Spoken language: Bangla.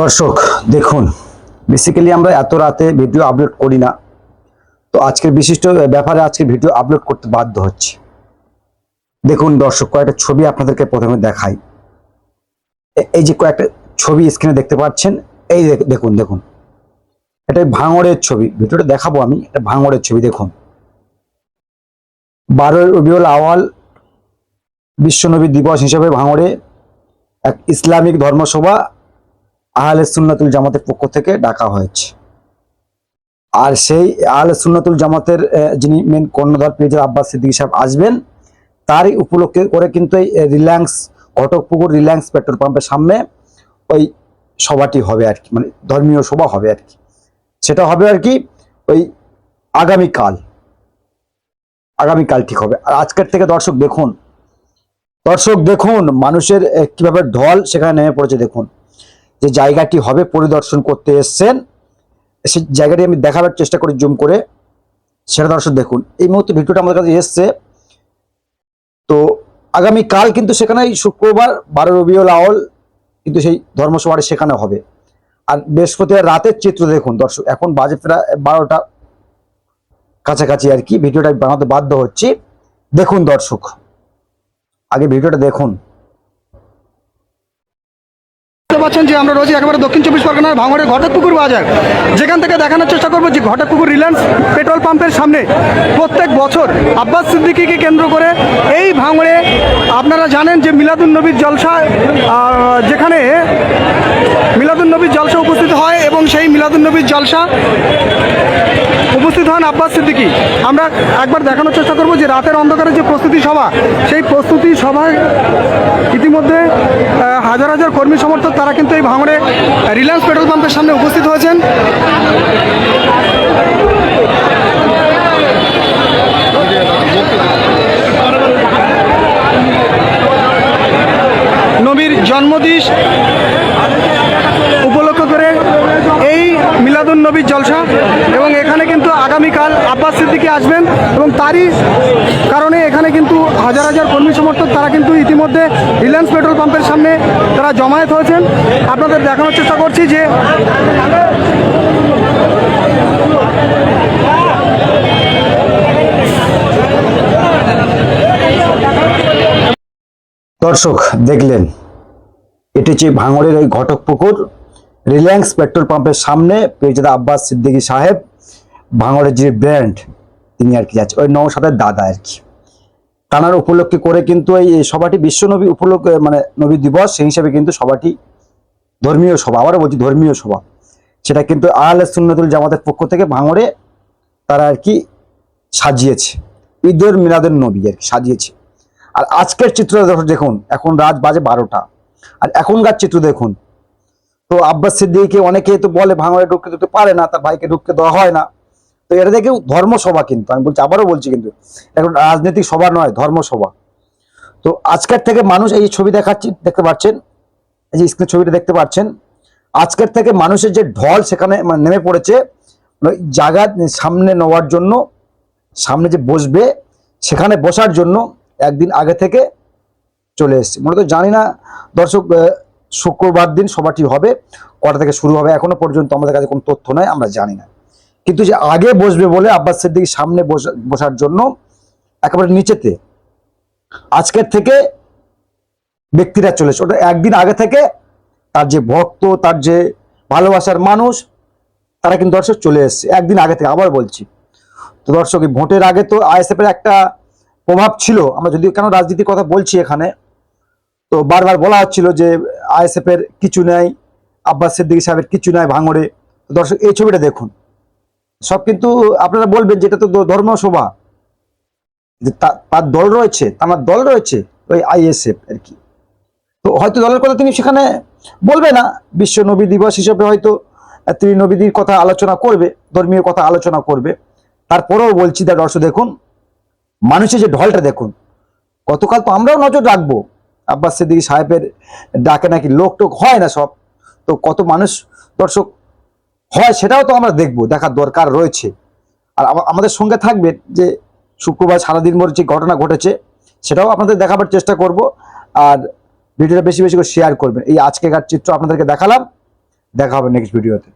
দর্শক, দেখুন বেসিক্যালি আমরা এত রাতে ভিডিও আপলোড করি না। তো আজকের বিশিষ্ট ব্যাপারে আজকে ভিডিও আপলোড করতে বাধ্য হচ্ছে। দেখুন দর্শক, কয়েকটা ছবি আপনাদেরকে প্রথমে দেখাই। এই যে কয়েকটা ছবি স্ক্রিনে দেখতে পাচ্ছেন, এই দেখুন দেখুন। এটা ভাঙড়ের ছবি ভিডিওটা দেখাবো আমি, এটা ভাঙড়ের ছবি, দেখুন। বারোই রবিউল আওয়াল বিশ্বনবী দিবস হিসেবে ভাঙড়ে এক ইসলামিক ধর্মসভা আহলে সুন্নাতুল জামাতের পক্ষ থেকে ডাকা হয়েছে। আর সেই আহলে সুন্নাতুল জামাতের যিনি মেন কর্ণধার পেজের আব্বাস সিদ্দিকী সাহেব আসবেন, তারই উপলক্ষে করে কিন্তু এই রিলায়েন্স, ঘটকপুকুর রিলায়েন্স পেট্রোল পাম্পের সামনে ওই সভাটি হবে আর কি মানে ধর্মীয় সভা হবে আর কি। সেটা হবে আর কি ওই আগামীকাল। আগামীকাল ঠিক হবে। আর আজকের থেকে দর্শক দেখুন দর্শক দেখুন মানুষের কীভাবে ঢল সেখানে নেমে পড়েছে দেখুন। যে জায়গাটি হবে পরিদর্শন করতে এসছেন সেই জায়গাটি আমি দেখাবার চেষ্টা করি জুম করে, সেটা দর্শক দেখুন। এই মুহূর্তে ভিডিওটা আমাদের কাছে এসছে। তো আগামী কাল কিন্তু সেখানে শুক্রবার, বারো রবিউল আওয়াল কিন্তু সেই ধর্মসভাটি সেখানে হবে। আর বৃহস্পতিবার রাতের চিত্র দেখুন দর্শক, এখন বাজে প্রায় বারোটা কাছাকাছি আর কি। ভিডিওটা বানাতে বাধ্য হচ্ছি। দেখুন দর্শক, আগে ভিডিওটা দেখুন। পাচ্ছেন যে আমরা রয়েছি একেবারে দক্ষিণ চব্বিশ পরগনার ভাঙড়ের ঘটকপুকুর বাজার। যেখান থেকে দেখানোর চেষ্টা করব যে ঘটকপুকুর রিলায়েন্স পেট্রোল পাম্পের সামনে প্রত্যেক বছর আব্বাস সিদ্দিকিকে কেন্দ্র করে এই ভাঙড়ে আপনারা জানেন যে মিলাদুল নবীর জলসা যেখানে মিলাদুল নবীর জলসা উপস্থিত হয়। এবং সেই মিলাদুন নবীর জলসা উপস্থিত হন আব্বাস সিদ্দিকি। আমরা একবার দেখানোর চেষ্টা করব যে রাতের অন্ধকারে যে প্রস্তুতি সভা, সেই প্রস্তুতি সভায় ইতিমধ্যে হাজার হাজার কর্মী সমর্থক তারা কিন্তু এই ভাঙড়ে রিলায়েন্স পেট্রোল পাম্পের সামনে উপস্থিত হয়েছেন। নবীর জন্মদিন উপলক্ষ করে এই মিলাদুন নবীর জলসা এবং এখানে কিন্তু আগামীকাল আব্বাস সিদ্দিকি আসবেন এবং তারই কারণে এখানে কিন্তু হাজার হাজার কর্মী সমর্থক, তারা কিন্তু ইতিমধ্যে রিলায়েন্স পেট্রোল পাম্পের সামনে তারা জমায়েত হয়েছেন। আপনাদের দেখানোর চেষ্টা করছি যে দর্শক, দেখলেন, এটি হচ্ছে ভাঙড়ের এই ঘটকপুকুর, রিলায়েন্স পেট্রোল পাম্পের সামনে পেয়েছে আব্বাস সিদ্দিকী সাহেব। ভাঙড়ের যে ব্র্যান্ড, তিনি আর কি যাচ্ছে। ওই নৌসাদের দাদা আর কি। টানার উপলক্ষে করে কিন্তু এই সভাটি বিশ্বনবী উপলক্ষে মানে নবী দিবস, সেই হিসাবে কিন্তু সভাটি ধর্মীয় সভা, আবারও বলছি ধর্মীয় সভা। সেটা কিন্তু আহলে সুন্নতুল জামাতের পক্ষ থেকে ভাঙড়ে তারা আর কি সাজিয়েছে। ঈদের মিলাদের নবী আর কি সাজিয়েছে। আর আজকের চিত্র দেখুন- দেখুন, এখন রাত বাজে বারোটা। আর এখনকার চিত্র দেখুন। তো আব্বাস সিদ্দিকে অনেকে তো বলে ভাঙড়ে ঢুকতে দিতে পারে না, তার ভাইকে ঢুকতে দেওয়া হয় না। তো এটা দেখে ধর্মসভা কিন্তু, আমি বলছি, আবারও বলছি কিন্তু, এখন রাজনৈতিক সভা নয়, ধর্মসভা। তো আজকের থেকে মানুষ এই ছবি দেখাচ্ছি, দেখতে পাচ্ছেন, এই যে স্ক্রিন ছবিটা দেখতে পাচ্ছেন, আজকের থেকে মানুষের যে ঢল সেখানে মানে নেমে পড়েছে মানে জায়গা সামনে নেওয়ার জন্য, সামনে যে বসবে, সেখানে বসার জন্য একদিন আগে থেকে চলে এসছে। মূলত জানি না, দর্শক শুক্রবার দিন সভাটি হবে, কটা থেকে শুরু হবে, এখনও পর্যন্ত আমাদের কাছে কোনো তথ্য নাই, আমরা জানি না। কিন্তু যে আগে বসবে বলে আব্বাস সিদ্দিক সামনে বসা- বসার জন্য একেবারে নিচেতে। আজকের থেকে ব্যক্তিরা চলেছে। ওটা একদিন আগে থেকে তার যে ভক্ত, তার যে ভালোবাসার মানুষ, তারা কিন্তু দর্শক চলে এসছে। একদিন আগে থেকে, আবার বলছি। তো দর্শক ভোটের আগে তো আইএসএফ এর একটা প্রভাব ছিল। আমরা যদি কেন রাজনীতির কথা বলছি এখানে, তো বারবার বলা হচ্ছিল যে আইএসএফ এর কিছু নেই, আব্বাস সিদ্দিকী সাহেবের কিছু নাই ভাঙড়ে। দর্শক, এই ছবিটা দেখুন। সব কিন্তু আপনারা বলবেন যেটা তো ধর্মসভা যে তার দল রয়েছে, তার দল রয়েছে ওই আইএসএফ আর কি। তো হয়তো দলের কথা তিনি সেখানে বলবে না, বিশ্ব নবী দিবস হিসেবে হয়তো তিনি নবীদের কথা আলোচনা করবে, ধর্মীয় কথা আলোচনা করবে। তারপরেও বলছি দা দর্শক, দেখুন, মানুষের যে ঢলটা দেখুন, গতকাল তো আমরাও নজর রাখব। আব্বাস সিদ্দিকী সাহেবের ডাকে নাকি লোক টোক হয় না সব। তো কত মানুষ দর্শক হয় সেটাও তো আমরা দেখব, দেখার দরকার রয়েছে। আর আমাদের সঙ্গে থাকবে যে শুক্রবার সারাদিন ভর যে ঘটনা ঘটেছে, সেটাও আপনাদের দেখাবার চেষ্টা করব। আর ভিডিওটা বেশি বেশি করে শেয়ার করবেন। এই আজকেকার চিত্র আপনাদেরকে দেখালাম। দেখা হবে নেক্সট ভিডিওতে